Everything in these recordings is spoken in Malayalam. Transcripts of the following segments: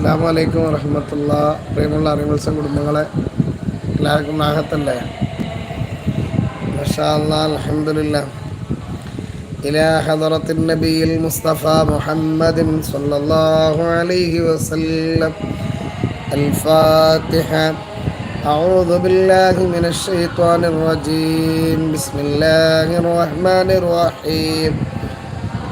അസ്സാം വലൈക്കും വറഹമത്തുള്ള പ്രിയമുള്ള അറിമത്സം കുടുംബങ്ങളെ എല്ലാവർക്കും നാഹത്തല്ലേ മഷാ അലഹമില്ല إلى حضرة النبي المصطفى محمد صلى الله عليه وسلم الفاتحة أعوذ بالله من الشيطان الرجيم بسم الله الرحمن الرحيم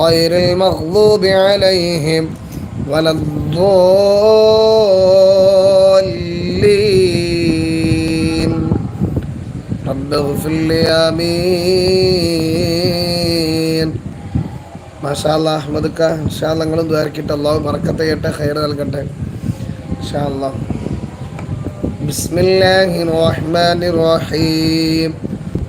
غير المغضوب عليهم ولا الضالين رب اغفر لي آمين മാഷാല്ല അഹമ്മദ്ക്ക ഇൻഷാ നിങ്ങളും ദ്വാരക്കിട്ട് അള്ളാഹു മറക്കത്തെ ചെയ്യട്ടെ ഹൈർ നൽകട്ടെ ഇൻഷാ അള്ളാഹ് بسم الله الرحمن الرحيم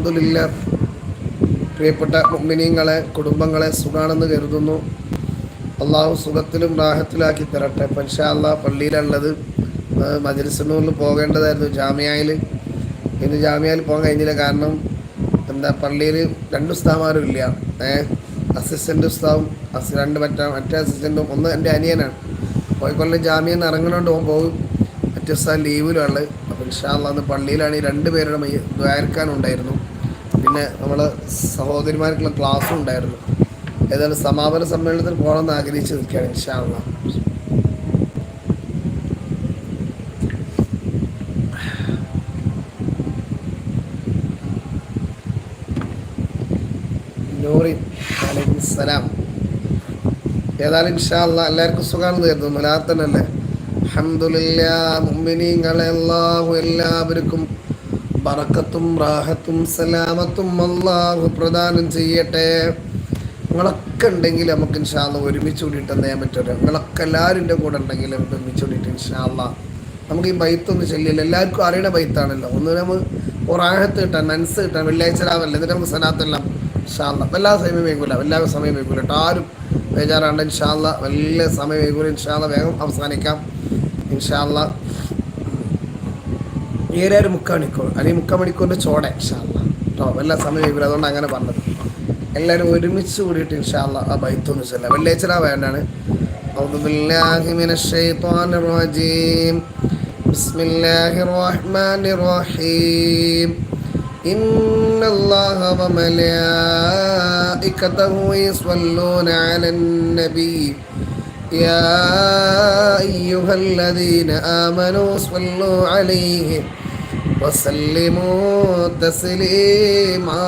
അൽഹംദുലില്ല. പ്രിയപ്പെട്ട മുഗ്മിനീങ്ങളെ കുടുംബങ്ങളെ സുഖാണെന്ന് കരുതുന്നു. അള്ളാഹു സുഖത്തിലും റാഹത്തിലാക്കി തരട്ടെ. പക്ഷേ അള്ളാഹ് പള്ളിയിലുള്ളത് മജലിസിനൂറിൽ പോകേണ്ടതായിരുന്നു ജാമ്യയിൽ. ഇന്ന് ജാമ്യയിൽ പോകാൻ കഴിഞ്ഞില്ല. കാരണം എന്താ പള്ളിയിൽ രണ്ട് ഉസ്താമാരും ഇല്ല. ഏഹ് അസിസ്റ്റന്റ് ഉസ്താവും രണ്ട് മറ്റേ മറ്റേ അസിസ്റ്റന്റും ഒന്ന് എന്റെ അനിയനാണ്. കോഴിക്കോടിൽ ജാമ്യം നിന്ന് ഇറങ്ങണോണ്ട് പോകും പോകും. മറ്റേ ഉസ്താദ് ലീവിലാണ് അപ്പോൾ അള്ളാഹ് അന്ന് പള്ളിയിലാണ് ഈ രണ്ട് പേരുടെ ദ്വാരക്കാനുണ്ടായിരുന്നു. പിന്നെ നമ്മൾ സഹോദരിമാർക്കുള്ള ക്ലാസ്സും ഉണ്ടായിരുന്നു. ഏതായാലും സമാപന സമ്മേളനത്തിൽ പോകണമെന്ന് ആഗ്രഹിച്ച് നിൽക്കുകയാണ് ഇൻഷാള്ള നൂറി ഏതായാലും ഇൻഷാല്ല എല്ലാവർക്കും സുഖമാണെന്ന് കരുതുന്നു. മലാത്തനല്ലേ അഹമ്മദില്ലാ മുമ്പിനിങ്ങളെ എല്ലാവരും എല്ലാവർക്കും ബറക്കത്തും റാഹത്തും സലാമത്തും അള്ളാഹു പ്രദാനം ചെയ്യട്ടെ. നിങ്ങളൊക്കെ ഉണ്ടെങ്കിൽ നമുക്ക് ഇൻഷാല്ല ഒരുമിച്ച് കൂടിയിട്ട് എന്ത് ചെയ്യാൻ നിങ്ങളൊക്കെ എല്ലാവരും കൂടെ ഉണ്ടെങ്കിൽ നമുക്ക് ഒരുമിച്ച് കൂടിയിട്ട് ഇൻഷാല്ല നമുക്ക് ഈ ബൈത്തൊന്നും ചെല്ലില്ല എല്ലാവർക്കും അറിയണ ബൈത്താണല്ലോ. ഒന്ന് നമ്മൾ ഒരാഴത്ത് കിട്ടാൻ മനസ്സ് കിട്ടാൻ വെള്ളിയാഴ്ച രാവല്ലേ എന്നിട്ട് നമുക്ക് സനാത്തെല്ലാം ഇൻഷാല്ല എല്ലാ സമയം വേഗൂല. എല്ലാ സമയം വേഗൂല കേട്ടോ. ആരും ബേജാറാണ്ട് ഇൻഷാല്ല വലിയ സമയം വേഗൂല. ഇൻഷാല്ല വേഗം അവസാനിക്കാം. ഇൻഷാല്ല ഏഴര മുക്കാൽ മണിക്കൂർ അല്ലെങ്കിൽ മുക്കാൽ മണിക്കൂറിൻ്റെ ചോട ഇൻഷാല്ല കേട്ടോ എല്ലാ സമയം വേഗൂല അതുകൊണ്ട് അങ്ങനെ പറഞ്ഞത് എല്ലാവരും ഒരുമിച്ച് കൂടിയിട്ട് ഇൻഷാല്ല ആ ബൈത്തൊന്നും ചെല്ല വെള്ളിയാഴ്ച വേണ്ടാണ് أعوذ بالله من الشيطان الرجيم بسم الله الرحمن الرحيم إن الله وملائكته يصلون على النبي يا أيها الذين آمنوا صلوا عليه وسلموا تسليما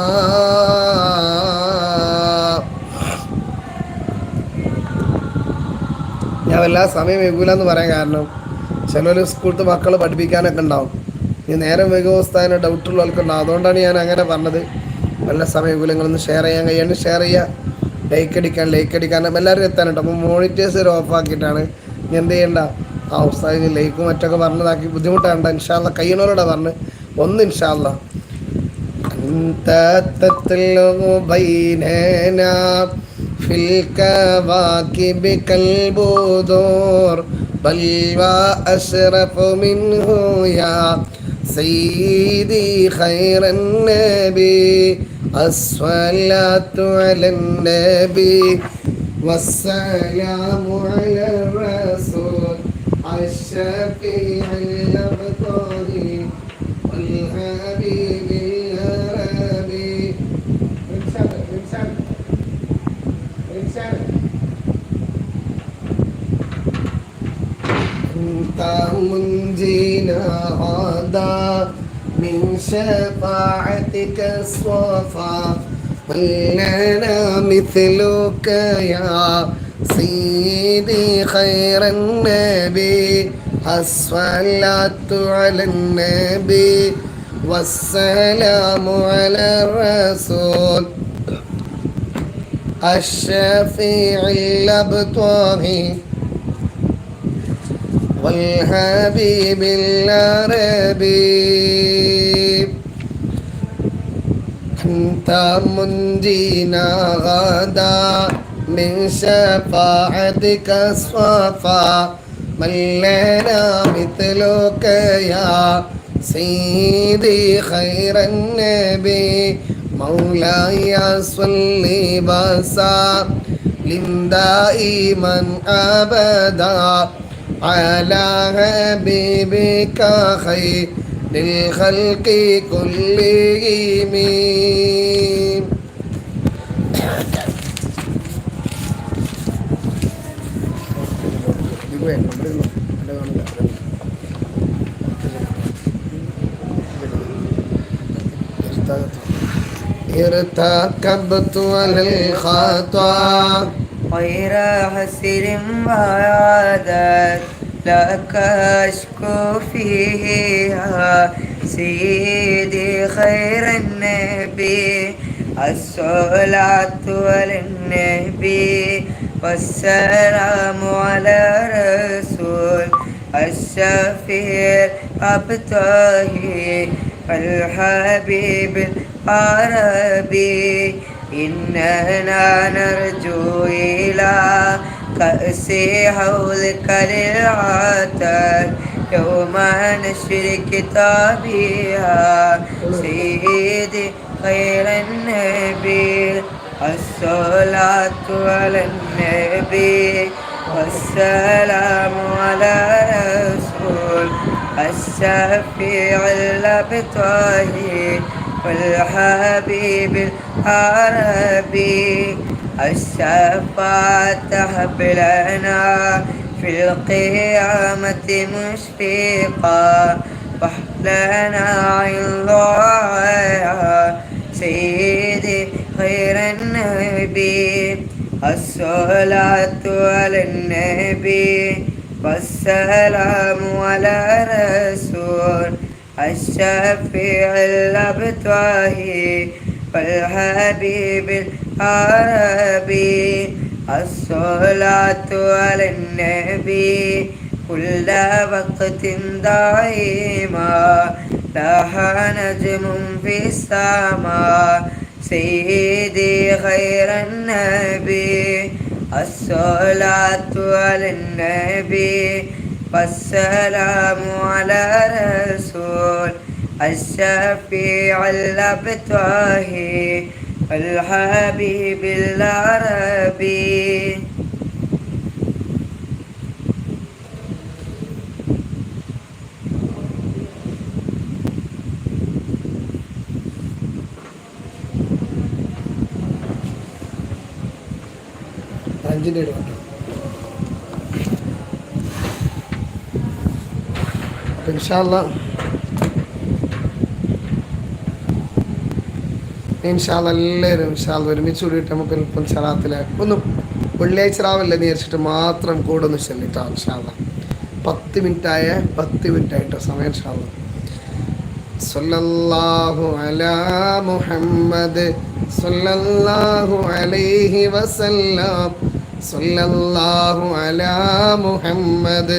ഞാൻ വല്ലാ സമയം വൈകൂലെന്ന് പറയാൻ കാരണം ചിലർ സ്കൂളത്ത് മക്കൾ പഠിപ്പിക്കാനൊക്കെ ഉണ്ടാവും ഇനി നേരം വൈകുവസ്ഥാന ഡൗട്ടുള്ളവർക്കുണ്ടാവും അതുകൊണ്ടാണ് ഞാൻ അങ്ങനെ പറഞ്ഞത് വല്ല സമയം വൈകൂലങ്ങളൊന്ന് ഷെയർ ചെയ്യാൻ കഴിയാണ് ഷെയർ ചെയ്യുക ലൈക്ക് അടിക്കാൻ ലൈക്ക് അടിക്കാൻ എല്ലാവരും എത്താൻ കേട്ടോ അപ്പോൾ മോണിറ്റേഴ്സ് വരെ ഓഫാക്കിയിട്ടാണ് എന്ത് ചെയ്യേണ്ട? ആ ഉസ്താദിന് ലൈക്കും മറ്റൊക്കെ പറഞ്ഞതാക്കി ബുദ്ധിമുട്ടാണ്ട ഇൻഷാല്ല കയ്യണോരോടെ പറഞ്ഞ്. ഒന്ന് ഇൻഷാല്ല സയ്യിദി الصلاة على النبي والسلام على الرسول الشفيع الأبطال والحبيب الهربي أنت منجينا هذا من شفاعتك الصفا ولنا مثلك يا سيدي خير النبي. الصلاة على النبي والسلام على الرسول. الشفيع الأبطال والحبيب العربي. أنت منجينا غدا من شفاعتك الصفا من لنا مثلك يا سيدي خير النبي. مولاي صل وسلم دائما أبدا. على حبيبك خير للخلق كلهم. إرتكبت على الخطأ. غير حسر وعادت لك أشكو فيها. سيدي خير النبي. الصلاة على النبي والسلام على رسول. الشفيع أبطاهي الحبيب العربي. إننا نرجو إلى كأس حوضك للعتاد. يوم نشر كتابها سيدي خير النبي. الصلاة على النبي. والسلام على رسول. الشفيع الأبطالي والحبيب العربي الشفاعة لنا في القيامة مشفقا وحلنا عند سيدي خير النبي الصلاة على النبي والسلام على الشفيع الأبطاهي والحبيب العربي الصلاة على النبي كل وقت دائما. لاح نجم في السماء سيدي خير النبي. الصلاة على النبي والسلام على رسول الشفيع الأبطاهي الحبيب العربي അഞ്ചിൻ്റെ ഇടുന്നുണ്ട് ഇൻഷാല്ല ഇൻഷാല്ല എല്ലാവരും ഇൻഷാല്ല ഒരുമിച്ച് കൂടിയിട്ട് നമുക്ക് ഇപ്പം സലാത്തിലെ. ഒന്നും വെള്ളിയാഴ്ച രാവിലെ വിചാരിച്ചിട്ട് മാത്രം കൂടെ ഒന്ന് ചെല്ലിട്ടോ ഇൻഷാല്ല പത്ത് മിനിറ്റായ പത്ത് മിനിറ്റ് ആയിട്ടോ സമയം ഇൻഷാല്ല സല്ലല്ലാഹു അലാ മുഹമ്മദ് സല്ലല്ലാഹു അലൈഹി വസല്ലം. സല്ലല്ലാഹു അലാ മുഹമ്മദ്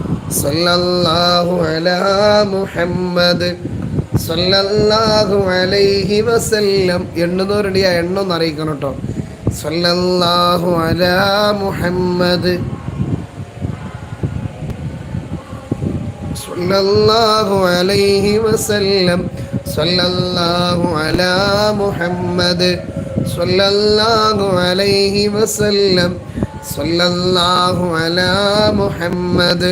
സല്ലല്ലാഹു അലാ മുഹമ്മദ് സല്ലല്ലാഹു അലൈഹി വസല്ലം. എണ്ണുന്നവരുടെ ആ എണ്ണൊന്ന് അറിയിക്കണം കേട്ടോ. സല്ലല്ലാഹു അലാ മുഹമ്മദ് സല്ലല്ലാഹു അലൈഹി വസല്ലം. സല്ലല്ലാഹു അലാ മുഹമ്മദ് സല്ലല്ലാഹു അലൈഹി വസല്ലം. സല്ലല്ലാഹു അലാ മുഹമ്മദ്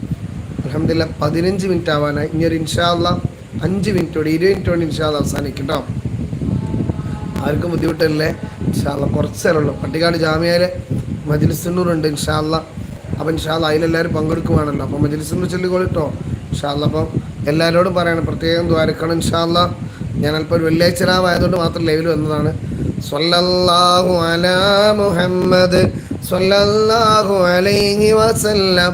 അലഹമില്ല പതിനഞ്ച് മിനിറ്റ് ആവാനായി ഇനി ഒരു ഇൻഷാല്ല അഞ്ച് മിനിറ്റോടെ ഇരുപത് മിനിറ്റോടെ ഇൻഷാല്ല അവസാനിക്കും കേട്ടോ ആർക്കും ബുദ്ധിമുട്ടല്ലേ? ഇൻഷാല്ല കുറച്ച് നേരമുള്ളൂ. പട്ടിക്കാട് ജാമ്യയിലെ മജ്ലിസുന്നൂറുണ്ട് ഇൻഷാല്ല അപ്പം ഇൻഷാല്ല അതിലെല്ലാവരും പങ്കെടുക്കുവാണല്ലോ. അപ്പം മജ്ലിസുന്നൂർ ചൊല്ലിക്കോളിട്ടോ ഇൻഷാല്ല അപ്പം എല്ലാവരോടും പറയണം. പ്രത്യേകം ദ്വാരക്കണം ഇൻഷാല്ല ഞാൻ അല്പം ഒരു വെള്ളിയാഴ്ച രാവായതുകൊണ്ട് മാത്രം ലൈവിൽ വന്നതാണ്. സ്വല്ലല്ലാഹു അലാ മുഹമ്മദ് സ്വല്ലല്ലാഹു അലൈഹി വസല്ലം.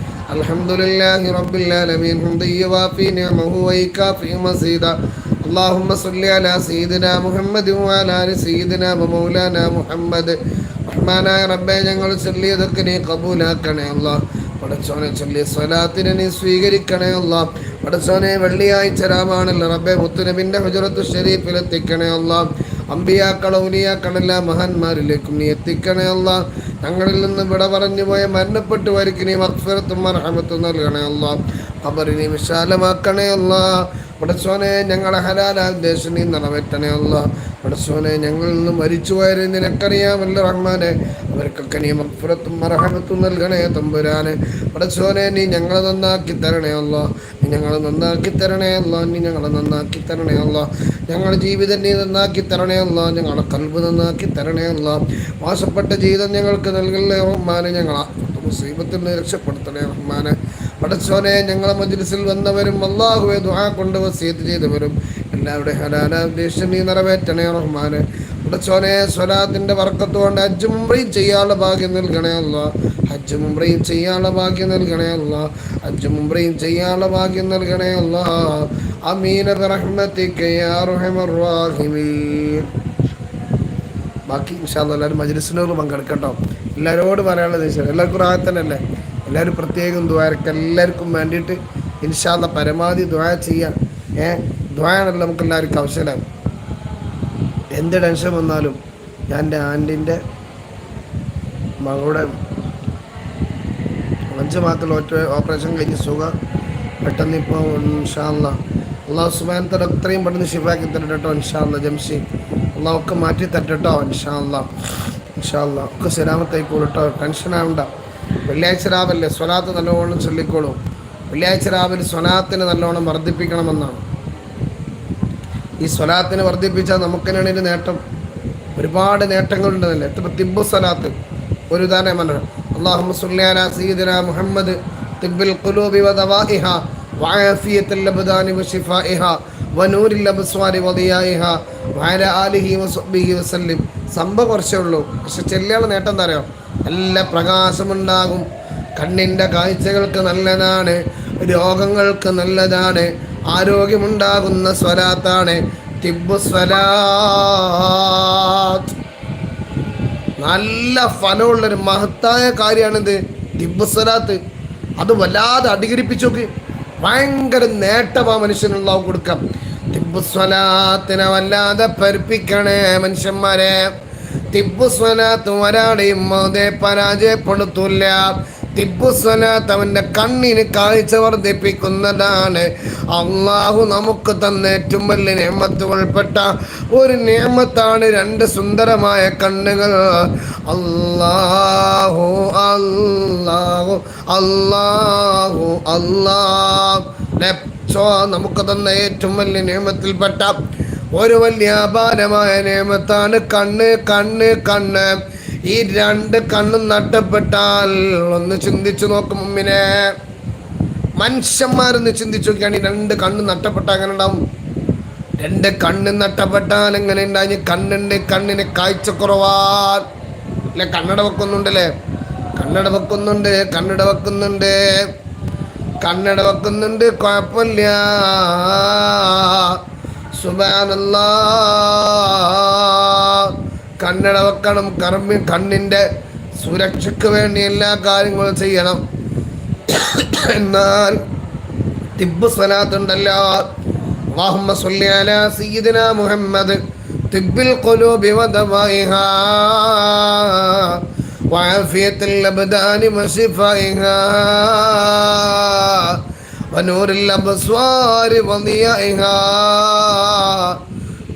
الحمد لله رب العالمين حمدا يوافي نعمه ويكافئ مزيدا اللهم صل على سيدنا محمد وعلى ال سيدنا ومولانا محمد റഹ്മാനായ റബ്ബെ ഞങ്ങൾ ചൊല്ലിയതൊക്കെ നീ കബൂലാക്കണേ അല്ല പടച്ചോനെ ചൊല്ലിയ സ്വലാത്തിനെ നീ സ്വീകരിക്കണേ അല്ല പടച്ചോനെ വെള്ളിയാഴ്ച രാമാണല്ലോ റബ്ബെ മുത്തുനബിന്റെ ഹുജറത്ത് ഷരീഫിലെത്തിക്കണേ അല്ല അമ്പിയാക്കൾ ഔലിയാക്കളെല്ലാ മഹാന്മാരിലേക്കും നീ എത്തിക്കണേ അല്ല ഞങ്ങളിൽ നിന്ന് വിട പറഞ്ഞു പോയ മരണപ്പെട്ടു വരിക്ക് നീ മക്ഫിറത്തും മർഹമത്തും നൽകണേ അല്ല ഖബറിനെ വിശാലമാക്കണേ അല്ല പടച്ചോനെ ഞങ്ങളെ ഹലാലാദ്ദേശം നീ നിറവേറ്റണേ അല്ല പടച്ചോനെ ഞങ്ങളിൽ നിന്ന് മരിച്ചു പോയവരെ നിനക്കറിയാമല്ലോ റഹ്മാനെ. അവർക്കൊക്കെ നീ മപ്പുറത്തും മറഹമത്തും നൽകണേ തമ്പുരാനെ. പടച്ചോനെ നീ ഞങ്ങളെ നന്നാക്കി തരണേ അല്ല നീ ഞങ്ങളെ നന്നാക്കി തരണേ അല്ല നീ ഞങ്ങളെ നന്നാക്കി തരണേ അല്ല ഞങ്ങളുടെ ജീവിതം നീ നന്നാക്കി തരണേ അല്ല ഞങ്ങളുടെ കൽബ് നന്നാക്കി തരണേ അല്ല മോശപ്പെട്ട ജീവിതം ഞങ്ങൾക്ക് നൽകണേ റഹ്മാനെ. ഞങ്ങളെ മുസീബത്തിൽ നിന്ന് രക്ഷപ്പെടുത്തണേ റഹ്മാനെ. പടച്ചോനെ ഞങ്ങളെ മജ്ലിസിൽ വന്നവരും അള്ളാഹുവെ ദുഹാ കൊണ്ട് വസീത്ത് ചെയ്തവരും. എല്ലാവരുടെ ഹലാല ഉദ്ദേശം നീ നിറവേറ്റണേ റഹ്മാന്. പടച്ചോനെ സ്വലാത്തിന്റെ വർക്കത്ത് കൊണ്ട് ഹജ്ജ് മുംബ്രയും ചെയ്യാനുള്ള ഭാഗ്യം നൽകണേ അല്ല. ഹജ്ജ് മുംബ്രയും ചെയ്യാനുള്ള ഭാഗ്യം നൽകണേ അല്ല. ഹജ്ജ് മുംബ്രയും ചെയ്യാനുള്ള ഭാഗ്യം നൽകണേ അല്ല. അമീന യാ റാഹിമീൻ. ബാക്കി ഇൻഷാല്ല എല്ലാവരും മജ്ലിസിനോട് പങ്കെടുക്കട്ടോ. എല്ലാവരോട് പറയാനുള്ളത് എല്ലാവർക്കും റാഹത്തനല്ലേ എല്ലാവരും പ്രത്യേകം ദ്വാരക്ക് എല്ലാവർക്കും വേണ്ടിയിട്ട് ഇൻഷാല്ല പരമാവധി ദ്വാ ചെയ്യാം. ഏ? ദ്വായാണല്ലോ നമുക്ക് എല്ലാവർക്കും അവസരം. എന്ത് ടെൻഷൻ വന്നാലും ഞാൻ എന്റെ ആന്റിന്റെ മകളുടെ അഞ്ച് മാസത്തിൽ ഒറ്റ ഓപ്പറേഷൻ കഴിഞ്ഞ് സുഖം. പെട്ടെന്ന് ഇപ്പോൾ ഇൻഷാല്ല അള്ളാഹു സുബാൻ തല അത്രയും പെട്ടെന്ന് ഷിഫാക്കി തരട്ടോ ഇൻഷാല്ല ജംഷി. അള്ളാഹ് ഒക്കെ മാറ്റി തരട്ടോ ഇൻഷാല്ല ഇൻഷാല്ല ഒക്കെ സലാമത്തായിക്കോളൂ കൂടട്ടോ ടെൻഷൻ ആവണ്ട. വെള്ളിയാഴ്ച രാവിലെ സ്വലാത്ത് നല്ലോണം ചൊല്ലിക്കോളും. വെള്ളിയാഴ്ച രാവിലെ സ്വലാത്തിന് നല്ലോണം വർദ്ധിപ്പിക്കണമെന്നാണ്. ഈ സ്വലാത്തിന് വർദ്ധിപ്പിച്ചാൽ നമുക്ക് തന്നെയാണ് ഇതിന് നേട്ടം? ഒരുപാട് നേട്ടങ്ങളുണ്ടെന്നല്ലേ? എത്ര തിബ്ബു സ്വലാത്ത്. ഒരു ഉദാഹരണം അള്ളാഹു സുല്ലിയാല സീദന മുഹമ്മദ് തിബ്ബിൽ ഖുലൂബി വദവാഇഹ വആഫിയത്തുൽ അബ്ദാനി വശിഫാഇഹ വനൂരിൽ അബ്സ്വാരി വദിയായിഹ വഅല ആലിഹി വസ്ബിഹി വസല്ലിം. സംഭവം കുറച്ചേ ഉള്ളൂ. പക്ഷെ ചെല്ലിയാളെ നേട്ടം എന്താ അറിയോ? നല്ല പ്രകാശമുണ്ടാകും. കണ്ണിന്റെ കാഴ്ചകൾക്ക് നല്ലതാണ് രോഗങ്ങൾക്ക് നല്ലതാണ് ആരോഗ്യമുണ്ടാകുന്ന സ്വരാത്താണ് തിബ്ബു സ്വലാത്ത്. നല്ല ഫലമുള്ളൊരു മഹത്തായ കാര്യമാണിത് തിബ്ബു സ്വലാത്ത്. അത് വല്ലാതെ അടികരിപ്പിച്ചു നോക്ക്. ഭയങ്കര നേട്ടമാ മനുഷ്യനുള്ള കൊടുക്കാം. തിബ്ബു സ്വലാത്തിനെ വല്ലാതെ പരിപ്പിക്കണേ മനുഷ്യന്മാരെ. തിബ്ബു സ്വലാത്ത് ഒരാളെയും മതേ പരാജയപ്പെടുത്തൂല തിബ്ബു സ്വലാത്ത് അവന്റെ കണ്ണിന് കാഴ്ച വർദ്ധിപ്പിക്കുന്നതാണ്. അള്ളാഹു നമുക്ക് തന്ന ഏറ്റവും വലിയ നിയമത്തുകൾപ്പെട്ട ഒരു നിയമത്താണ് രണ്ട് സുന്ദരമായ കണ്ണുകൾ. അള്ളാഹു അല്ലാഹു അല്ലാഹു അല്ലാ നമുക്ക് തന്ന ഏറ്റവും വലിയ നിയമത്തിൽപ്പെട്ട ഒരു വലിയ അപാരമായ നിയമത്താണ് കണ്ണ് കണ്ണ് കണ്ണ്. ഈ രണ്ട് കണ്ണും നട്ടപ്പെട്ടാൽ ഒന്ന് ചിന്തിച്ചു നോക്കും മുമ്പിനെ. മനുഷ്യന്മാരൊന്ന് ചിന്തിച്ചു നോക്കിയാണ് ഈ രണ്ട് കണ്ണ് നട്ടപ്പെട്ടാൽ അങ്ങനെ ഉണ്ടാവും? രണ്ട് കണ്ണ് നട്ടപ്പെട്ടാൽ എങ്ങനെ ഉണ്ടായി കണ്ണിന്റെ കണ്ണിന് കാഴ്ചക്കുറവാൻ അല്ലെ കണ്ണട വെക്കുന്നുണ്ടല്ലേ കണ്ണട വെക്കുന്നുണ്ട് കണ്ണട വെക്കുന്നുണ്ട് കണ്ണട വെക്കുന്നുണ്ട് കുഴപ്പമില്ല. സുബാനല്ലാ കണ്ണട വെക്കണം കർമ്മി കണ്ണിൻ്റെ സുരക്ഷയ്ക്ക് വേണ്ടി എല്ലാ കാര്യങ്ങളും ചെയ്യണം എന്നാൽ തിബ്ബ് സ്വലാത്തുണ്ടല്ലോ اللهم صل على سيدنا محمد طب القلوب ودوائها وعافية الأبدان وشفائها വനൂരിൽ അബസ്വാരി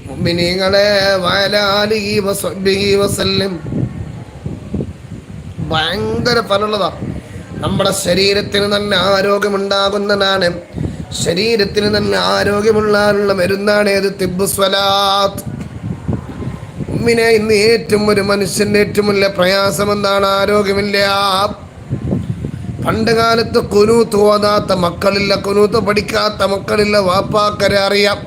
മുഅ്മിനീങ്ങളെ വലാലി വസ്ബിഹി ഭയങ്കര ഫലമുള്ളതാ. നമ്മുടെ ശരീരത്തിന് തന്നെ ആരോഗ്യമുണ്ടാകുന്നതാണ് ശരീരത്തിന് തന്നെ ആരോഗ്യമുള്ള മരുന്നാണ് ഏത്? തിബുസ്വലാത്ത് ഉമ്മിനെ ഇന്ന് ഏറ്റവും ഒരു മനുഷ്യന്റെ ഏറ്റവും വലിയ പ്രയാസം എന്താണ് ആരോഗ്യമില്ല. പണ്ട് കാലത്ത് കുനൂത്ത് ഓതാത്ത മക്കളില്ല കുനൂത്ത് പഠിക്കാത്ത മക്കളില്ല വാപ്പാക്കരെ അറിയാം.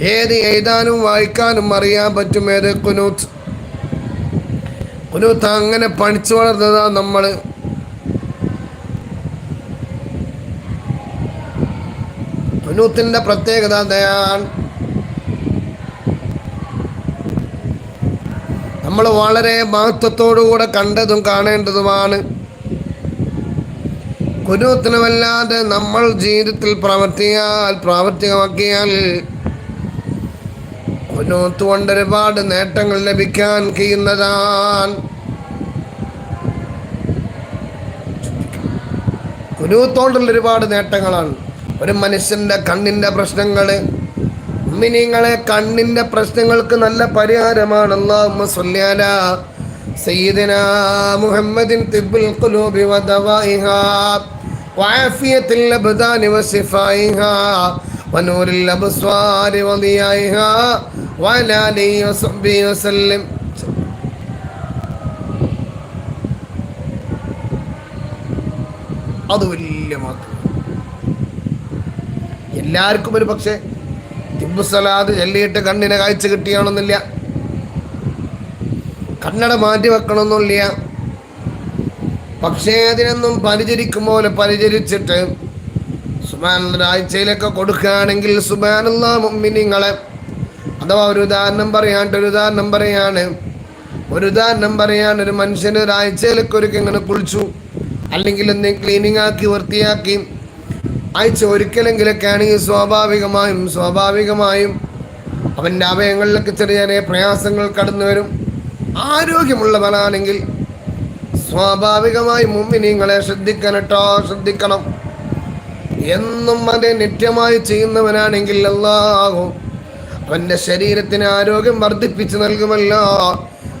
ഏത് എഴുതാനും വായിക്കാനും അറിയാൻ പറ്റും ഏത് കുനൂത്ത്. കുനൂത്ത് അങ്ങനെ പഠിച്ചു വളർന്നതാ നമ്മൾ. കുനൂത്തിന്റെ പ്രത്യേകത ദയാണ് നമ്മൾ വളരെ മഹത്വത്തോടുകൂടെ കണ്ടതും കാണേണ്ടതുമാണ്. കുരുത്തിനുമല്ലാതെ നമ്മൾ ജീവിതത്തിൽ പ്രവർത്തിയാൽ പ്രാവർത്തികമാക്കിയാൽ കുനൂത്ത് കൊണ്ട് ഒരുപാട് നേട്ടങ്ങൾ ലഭിക്കാൻ കഴിയുന്നതാണ്. കുനൂത്തോണ്ടുള്ള ഒരുപാട് നേട്ടങ്ങളാണ്. ഒരു മനുഷ്യന്റെ കണ്ണിന്റെ പ്രശ്നങ്ങൾ മിനിങ്ങളെ കണ്ണിന്റെ പ്രശ്നങ്ങൾക്ക് നല്ല പരിഹാരമാണ്. അല്ലാഹുമ്മ സ്വല്ലി അലാ സയ്യിദിനാ മുഹമ്മദിൻ തിബ്ബുൽ ഖുലൂബി വദവാഇഹാ വആഫിയത്തിൽ അബ്ദാനി വശിഫായിഹാ വനൂരിൽ അബ്സ്വാരി വദിയായിഹാ വഅലാ ആലിഹി വസഹ്ബിഹി വസല്ലം. അത് വലിയ മാത്രം എല്ലാവർക്കും ഒരു പക്ഷേ തിബുസലാദ് ചൊല്ലിയിട്ട് കണ്ണിനെ കാഴ്ച കിട്ടിയാണെന്നില്ല. കണ്ണട മാറ്റി വെക്കണമെന്നില്ല പക്ഷേ അതിനൊന്നും പരിചരിക്കും പോലെ പരിചരിച്ചിട്ട് സുബാൻ ഒരാഴ്ചയിലൊക്കെ കൊടുക്കുകയാണെങ്കിൽ സുബാനുള്ള മുമ്മിനിങ്ങളെ അഥവാ ഒരു ഉദാഹരണം പറയാണ്ട് ഒരു ഉദാഹരണം പറയാണ്. ഒരു ഉദാഹരണം പറയാൻ ഒരു മനുഷ്യന് ഒരാഴ്ചയിലൊക്കെ ഒരു ഇങ്ങനെ കുളിച്ചു അല്ലെങ്കിൽ എന്തെങ്കിലും ക്ലീനിങ് ആക്കി വൃത്തിയാക്കി ആഴ്ച ഒരിക്കലെങ്കിലൊക്കെയാണ് ഈ സ്വാഭാവികമായും സ്വാഭാവികമായും അവന്റെ അവയങ്ങളിലൊക്കെ ചെറിയ പ്രയാസങ്ങൾ കടന്നു വരും. ആരോഗ്യമുള്ളവനാണെങ്കിൽ സ്വാഭാവികമായി മുമ്പിനിങ്ങളെ നിങ്ങളെ കേട്ടോ ശ്രദ്ധിക്കണം. എന്നും അത് നിത്യമായി ചെയ്യുന്നവനാണെങ്കിൽ അല്ലാഹു അവന്റെ ശരീരത്തിന് ആരോഗ്യം വർദ്ധിപ്പിച്ചു നൽകുമല്ലോ.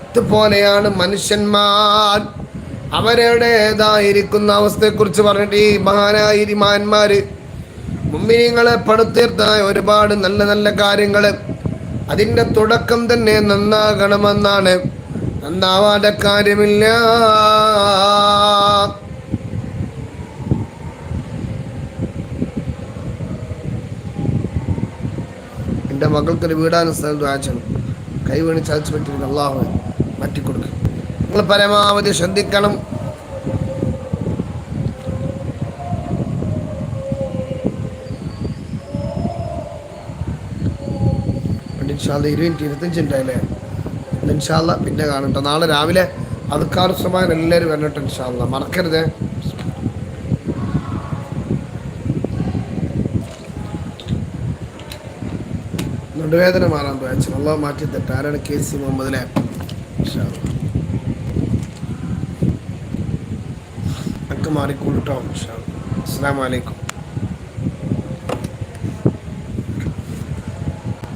ഇതുപോലെയാണ് മനുഷ്യന്മാർ. അവരുടേതായിരിക്കുന്ന അവസ്ഥയെക്കുറിച്ച് പറഞ്ഞിട്ട് ഈ മഹാനായ മഹാന്മാര് മുമ്പിനിങ്ങളെ പടുത്തീർത്തായ ഒരുപാട് നല്ല നല്ല കാര്യങ്ങൾ അതിന്റെ തുടക്കം തന്നെ നന്നാകണമെന്നാണ്. നന്നാവാതെ കാര്യമില്ല. എന്റെ മകൾക്കൊരു വീടാനും സ്ഥലം ദ്വാചണം ചതച്ചു പറ്റിയിരുന്നു അള്ളാഹു മാറ്റിക്കൊടുക്കും നിങ്ങൾ പരമാവധി ശ്രദ്ധിക്കണം. പിന്നെ കാണട്ടോ നാളെ രാവിലെ അതുക്കാർ സുമാൻ എല്ലാവരും വരട്ടെ ഇൻഷാല്ല മറക്കരുത്. നടുവേദന മാറാൻ പോയച്ചു അള്ളാഹ് മാറ്റി തെറ്റ് ആരാണ് കെ സി മുഹമ്മദിലെ ഇൻഷാല്ല ഒക്കെ മാറിക്കൊണ്ടിട്ടോ ഇൻഷാല്ല അസ്സാം വലൈക്കും